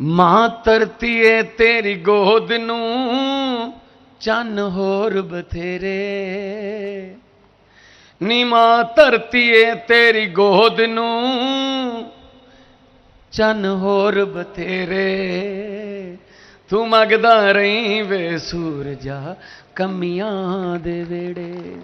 ਮਾਂ ਧਰਤੀਏ ਤੇਰੀ ਗੋਦ ਨੂੰ, ਚੰਨ ਹੋਰ ਬਥੇਰੇ। ਨੀ ਮਾਂ ਧਰਤੀਏ ਤੇਰੀ ਗੋਦ ਨੂੰ, ਚੰਨ ਹੋਰ ਬਥੇਰੇ। ਤੂੰ ਮੰਗਦਾ ਰਹੀ ਵੇ ਸੂਰਜਾ, ਕਮੀਆਂ ਦੇ ਵੇੜੇ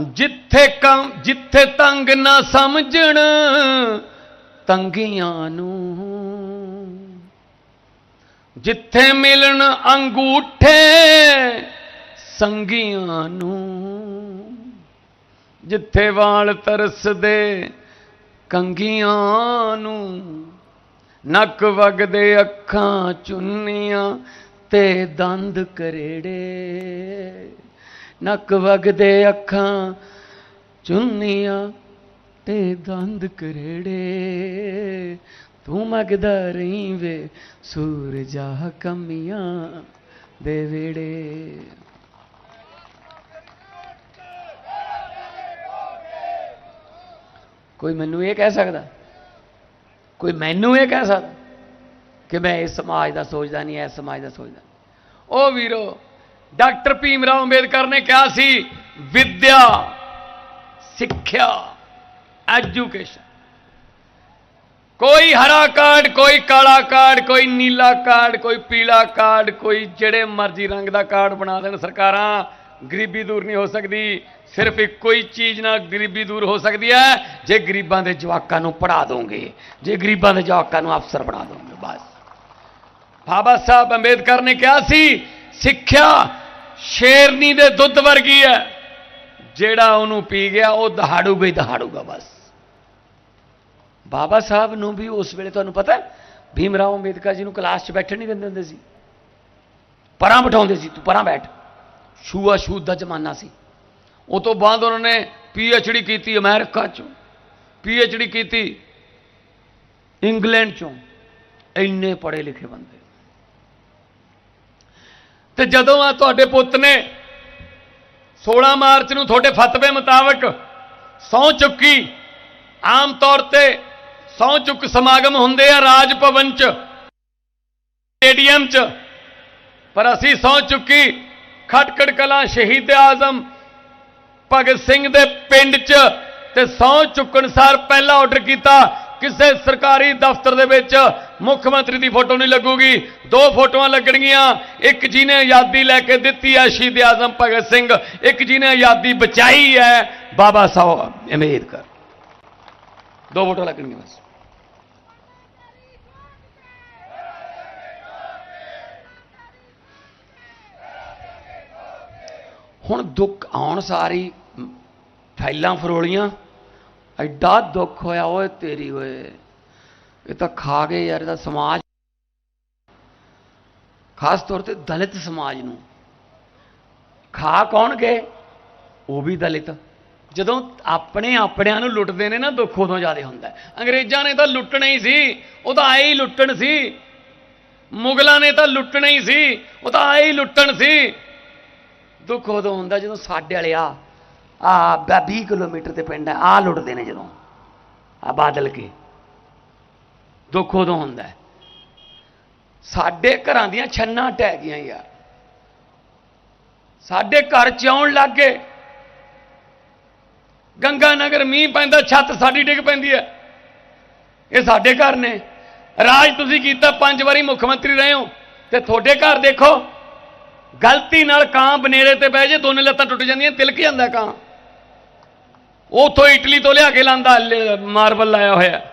ਜਿੱਥੇ ਕੰਮ ਜਿੱਥੇ ਤੰਗ ਨਾ ਸਮਝਣ, ਤੰਗੀਆਂ ਨੂੰ। ਜਿੱਥੇ ਮਿਲਣ ਅੰਗੂਠੇ, ਸੰਗੀਆਂ ਨੂੰ। ਜਿੱਥੇ ਵਾਲ ਤਰਸਦੇ, ਕੰਗੀਆਂ ਨੂੰ। ਨੱਕ ਵਗਦੇ ਅੱਖਾਂ ਚੁੰਨੀਆਂ ਤੇ ਦੰਦ ਕਰੇੜੇ। ਨੱਕ ਵਗਦੇ ਅੱਖਾਂ ਚੁੰਨੀਆਂ ਤੇ ਦੰਦ ਕਰੇੜੇ। ਤੂੰ ਮਗਦਾ ਰਹੀ ਵੇ ਸੂਰਜਾ ਕਮੀਆਂ ਦੇ ਵੇੜੇ ਕੋਈ ਮੈਨੂੰ ਇਹ ਕਹਿ ਸਕਦਾ? ਕੋਈ ਮੈਨੂੰ ਇਹ ਕਹਿ ਸਕਦਾ ਕਿ ਮੈਂ ਇਸ ਸਮਾਜ ਦਾ ਸੋਚਦਾ ਨਹੀਂ, ਇਸ ਸਮਾਜ ਦਾ ਸੋਚਦਾ ਉਹ ਵੀਰੋ ਡਾਕਟਰ ਭੀਮ ਰਾਓ ਅੰਬੇਦਕਰ ਨੇ ਕਿਹਾ ਸੀ, ਵਿਦਿਆ, ਸਿੱਖਿਆ, ਐਜੂਕੇਸ਼ਨ। ਕੋਈ ਹਰਾ ਕਾਰਡ, ਕੋਈ ਕਾਲਾ ਕਾਰਡ, ਕੋਈ ਨੀਲਾ ਕਾਰਡ, ਕੋਈ ਪੀਲਾ ਕਾਰਡ, ਕੋਈ ਜਿਹੜੇ ਮਰਜ਼ੀ ਰੰਗ ਦਾ ਕਾਰਡ ਬਣਾ ਦੇਣ ਸਰਕਾਰਾਂ, ਗਰੀਬੀ ਦੂਰ ਨਹੀਂ ਹੋ ਸਕਦੀ। ਸਿਰਫ ਇੱਕੋ ਹੀ ਚੀਜ਼ ਨਾਲ ਗਰੀਬੀ ਦੂਰ ਹੋ ਸਕਦੀ ਹੈ, ਜੇ ਗਰੀਬਾਂ ਦੇ ਜਵਾਕਾਂ ਨੂੰ ਪੜ੍ਹਾ ਦੋਗੇ, ਜੇ ਗਰੀਬਾਂ ਦੇ ਜਵਾਕਾਂ ਨੂੰ ਅਫਸਰ ਬਣਾ ਦੋਗੇ, ਬਸ। ਬਾਬਾ ਸਾਹਿਬ ਅੰਬੇਦਕਰ ਨੇ ਕਿਹਾ ਸੀ, ਸਿੱਖਿਆ ਸ਼ੇਰਨੀ ਦੇ ਦੁੱਧ ਵਰਗੀ ਹੈ। ਜਿਹੜਾ ਉਹਨੂੰ ਪੀ ਗਿਆ ਉਹ ਦਹਾੜੂਗਾ ਹੀ ਦਹਾੜੂਗਾ ਬਸ। ਬਾਬਾ ਸਾਹਿਬ ਨੂੰ ਵੀ ਉਸ ਵੇਲੇ ਤੁਹਾਨੂੰ ਪਤਾ ਹੈ, ਭੀਮ ਰਾਓ ਅੰਬੇਦਕਰ ਜੀ ਨੂੰ ਕਲਾਸ 'ਚ ਬੈਠਣ ਨਹੀਂ ਦਿੰਦੇ ਹੁੰਦੇ ਸੀ। ਪਰਾਂ ਬਿਠਾਉਂਦੇ ਸੀ ਤੂੰ ਪਰਾਂ ਬੈਠ। ਛੂਆ ਛੂਤ ਦਾ ਜ਼ਮਾਨਾ ਸੀ। ਉਹ ਤੋਂ ਬਾਅਦ ਉਹਨਾਂ ਨੇ ਪੀ ਐਚ ਡੀ ਕੀਤੀ ਅਮਰੀਕਾ 'ਚੋਂ ਪੀ ਐਚ ਡੀ ਕੀਤੀ ਇੰਗਲੈਂਡ 'ਚੋਂ। ਇੰਨੇ ਪੜ੍ਹੇ ਲਿਖੇ ਬੰਦੇ। ਤੇ ਜਦੋਂ ਆ ਤੁਹਾਡੇ ਪੁੱਤ ਨੇ 16 ਮਾਰਚ ਨੂੰ ਤੁਹਾਡੇ ਫਤਵੇ ਮੁਤਾਬਕ ਸਹੁੰ ਚੁੱਕੀ, ਆਮ ਤੌਰ ਤੇ ਸਹੁੰ ਚੁੱਕ ਸਮਾਗਮ ਹੁੰਦੇ ਆ ਰਾਜ ਭਵਨ ਚ, ਸਟੇਡੀਅਮ ਚ, ਪਰ ਅਸੀਂ ਸਹੁੰ ਚੁੱਕੀ ਖਟਕੜ ਕਲਾਂ ਸ਼ਹੀਦ ਆਜ਼ਮ ਭਗਤ ਸਿੰਘ ਦੇ ਪਿੰਡ ਚ ਤੇ ਸਹੁੰ ਚੁੱਕਣ ਸਾਰ ਪਹਿਲਾ ਆਰਡਰ ਕੀਤਾ ਕਿਸੇ ਸਰਕਾਰੀ ਦਫ਼ਤਰ ਦੇ ਵਿੱਚ ਮੁੱਖ ਮੰਤਰੀ ਦੀ ਫੋਟੋ ਨਹੀਂ ਲੱਗੂਗੀ। ਦੋ ਫੋਟੋਆਂ ਲੱਗਣਗੀਆਂ। ਇੱਕ ਜਿਹਨੇ ਆਜ਼ਾਦੀ ਲੈ ਕੇ ਦਿੱਤੀ ਹੈ ਸ਼ਹੀਦ ਆਜ਼ਮ ਭਗਤ ਸਿੰਘ, ਇੱਕ ਜਿਹਨੇ ਆਜ਼ਾਦੀ ਬਚਾਈ ਹੈ। ਬਾਬਾ ਸਾਹਿਬ ਅੰਬੇਦਕਰ ਦੋ ਫੋਟੋ ਲੱਗਣਗੀਆਂ ਬਸ। ਹੁਣ ਦੁੱਖ ਆਉਣ ਸਾਰੀ ਫਾਈਲਾਂ ਫਰੋਲੀਆਂ। ਐਡਾ ਦੁੱਖ ਹੋਇਆ, ਓਏ ਤੇਰੀ ਓਏ। ਇਹ ਤਾਂ ਖਾ ਗਏ ਯਾਰ, ਇਹਦਾ ਸਮਾਜ। ਖਾਸ ਤੌਰ ਤੇ ਦਲਿਤ ਸਮਾਜ ਨੂੰ। ਖਾ ਕੌਣ ਗਏ ਉਹ ਵੀ ਦਲਿਤ। ਜਦੋਂ ਆਪਣੇ ਆਪਣਿਆਂ ਨੂੰ ਲੁੱਟਦੇ ਨੇ ਨਾ, ਦੁੱਖ ਉਦੋਂ ਜ਼ਿਆਦਾ ਹੁੰਦਾ। ਅੰਗਰੇਜ਼ਾਂ ਨੇ ਤਾਂ ਲੁੱਟਣਾ ਹੀ ਸੀ। ਉਹ ਤਾਂ ਆਏ ਹੀ ਲੁੱਟਣ ਸੀ। ਮੁਗਲਾਂ ਨੇ ਤਾਂ ਲੁੱਟਣਾ ਹੀ ਸੀ। ਉਹ ਤਾਂ ਆਏ ਹੀ ਲੁੱਟਣ ਸੀ। ਦੁੱਖ ਉਦੋਂ ਹੁੰਦਾ ਜਦੋਂ ਸਾਡੇ ਵਾਲੇ ਆ ਆ 20 ਕਿਲੋਮੀਟਰ ਤੇ ਪਿੰਡ ਹੈ, ਆ ਲੁੱਟਦੇ ਨੇ ਜਦੋਂ। ਆ ਬਾਦਲ ਕੇ। ਦੁੱਖ ਉਦੋਂ ਹੁੰਦਾ ਸਾਡੇ ਘਰਾਂ ਦੀਆਂ ਛੰਨਾਂ ਟਹਿ ਗਈਆਂ ਯਾਰ। ਸਾਡੇ ਘਰ ਚ ਆਉਣ ਲੱਗ ਗਏ। ਗੰਗਾ ਨਗਰ ਮੀਂਹ ਪੈਂਦਾ, ਛੱਤ ਸਾਡੀ ਡਿੱਗ ਪੈਂਦੀ ਹੈ। ਇਹ ਸਾਡੇ ਘਰ ਨੇ। ਰਾਜ ਤੁਸੀਂ ਕੀਤਾ, ਪੰਜ ਵਾਰੀ ਮੁੱਖ ਮੰਤਰੀ ਰਹੇ ਹੋ। ਤੇ ਤੁਹਾਡੇ ਘਰ ਦੇਖੋ, ਗਲਤੀ ਨਾਲ ਕਾਂ ਬਨੇਰੇ ਤੇ ਬਹਿ ਜੇ, ਦੋਨੇ ਲੱਤਾਂ ਟੁੱਟ ਜਾਂਦੀਆਂ, ਤਿਲਕ ਜਾਂਦਾ ਕਾਂ। ਉਥੋਂ ਇਟਲੀ ਤੋਂ ਲਿਆ ਕੇ ਲਾਂਦਾ ਮਾਰਬਲ ਲਾਇਆ ਹੋਇਆ।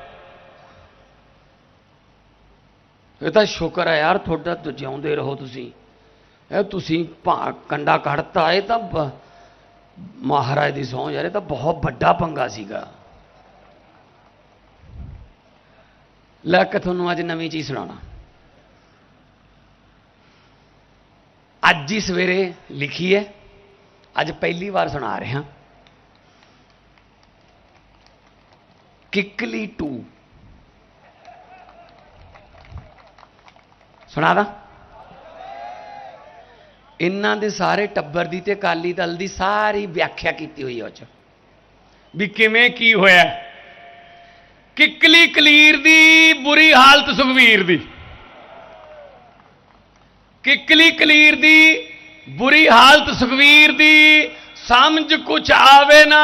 ਇਹ ਤਾਂ ਸ਼ੁਕਰ ਹੈ ਯਾਰ, ਤੁਹਾਡਾ ਤਾਂ ਜਿਉਂਦੇ ਰਹੋ ਤੁਸੀਂ। ਇਹ ਤੁਸੀਂ ਭਾ, ਕੰਡਾ ਕੱਢਤਾ, ਇਹ ਤਾਂ ਬ- ਮਹਾਰਾਜ ਦੀ ਸਹੁੰ ਯਾਰ, ਇਹ ਤਾਂ ਬਹੁਤ ਵੱਡਾ ਪੰਗਾ ਸੀਗਾ। ਲੈ ਕੇ ਤੁਹਾਨੂੰ ਅੱਜ ਨਵੀਂ ਚੀਜ਼ ਸੁਣਾਉਣਾ। ਅੱਜ ਹੀ ਸਵੇਰੇ ਲਿਖੀ ਹੈ, ਅੱਜ ਪਹਿਲੀ ਵਾਰ ਸੁਣਾ ਰਿਹਾ। ਕਿਕਲੀ 2 ਸੁਣਾ ਦਾ? ਇਹਨਾਂ ਦੇ ਸਾਰੇ ਟੱਬਰ ਦੀ ਤੇ ਅਕਾਲੀ ਦਲ ਦੀ ਸਾਰੀ ਵਿਆਖਿਆ ਕੀਤੀ ਹੋਈ ਹੈ ਉਹ ਚ। ਵੀ ਕਿਵੇਂ ਕੀ ਹੋਇਆ? ਕਿੱਕਲੀ ਕਲੀਰ ਦੀ, ਬੁਰੀ ਹਾਲਤ ਸੁਖਵੀਰ ਦੀ। ਕਿੱਕਲੀ ਕਲੀਰ ਦੀ, ਬੁਰੀ ਹਾਲਤ ਸੁਖਵੀਰ ਦੀ, ਸਮਝ ਕੁਛ ਆਵੇ ਨਾ।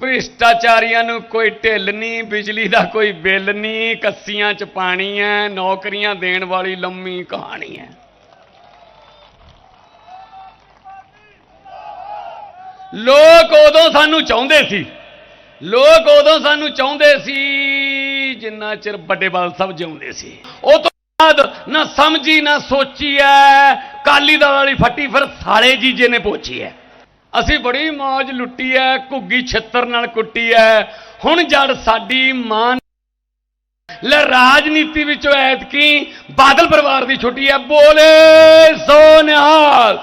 ਭ੍ਰਿਸ਼ਟਾਚਾਰੀਆਂ ਨੂੰ ਕੋਈ ਢਿੱਲ ਨਹੀਂ, ਬਿਜਲੀ ਦਾ ਕੋਈ ਬਿੱਲ ਨਹੀਂ, ਕੱਸੀਆਂ 'ਚ ਪਾਣੀ ਹੈ ਨੌਕਰੀਆਂ ਦੇਣ ਵਾਲੀ ਲੰਮੀ ਕਹਾਣੀ ਹੈ ਲੋਕ ਉਦੋਂ ਸਾਨੂੰ ਚਾਹੁੰਦੇ ਸੀ, ਲੋਕ ਉਦੋਂ ਸਾਨੂੰ ਚਾਹੁੰਦੇ ਸੀ, ਜਿੰਨਾ ਚਿਰ ਵੱਡੇ ਬਾਲ ਸਾਹਿਬ ਜਿਉਂਦੇ ਸੀ। ਉਹ ਤੋਂ ਬਾਅਦ ਨਾ ਸਮਝੀ, ਨਾ ਸੋਚੀ ਐ ਕਾਲੀ ਦਲ ਵਾਲੀ ਫੱਟੀ ਫਿਰ ਸਾਲੇ ਜੀਜੇ ਨੇ ਪੋਚੀ ਐ। ਅਸੀਂ ਬੜੀ ਮੌਜ ਲੁੱਟੀ ਐ, ਘੁੱਗੀ ਛਿੱਤਰ ਨਾਲ ਕੁੱਟੀ ਐ। ਹੁਣ ਜੜ ਸਾਡੀ ਮਾਂ ਲੈ ਰਾਜਨੀਤੀ ਵਿੱਚੋਂ ਐਤਕੀ ਬਾਦਲ ਪਰਿਵਾਰ ਦੀ ਛੁੱਟੀ ਐ। ਬੋਲੇ ਸੋ ਨਿਹਾਲ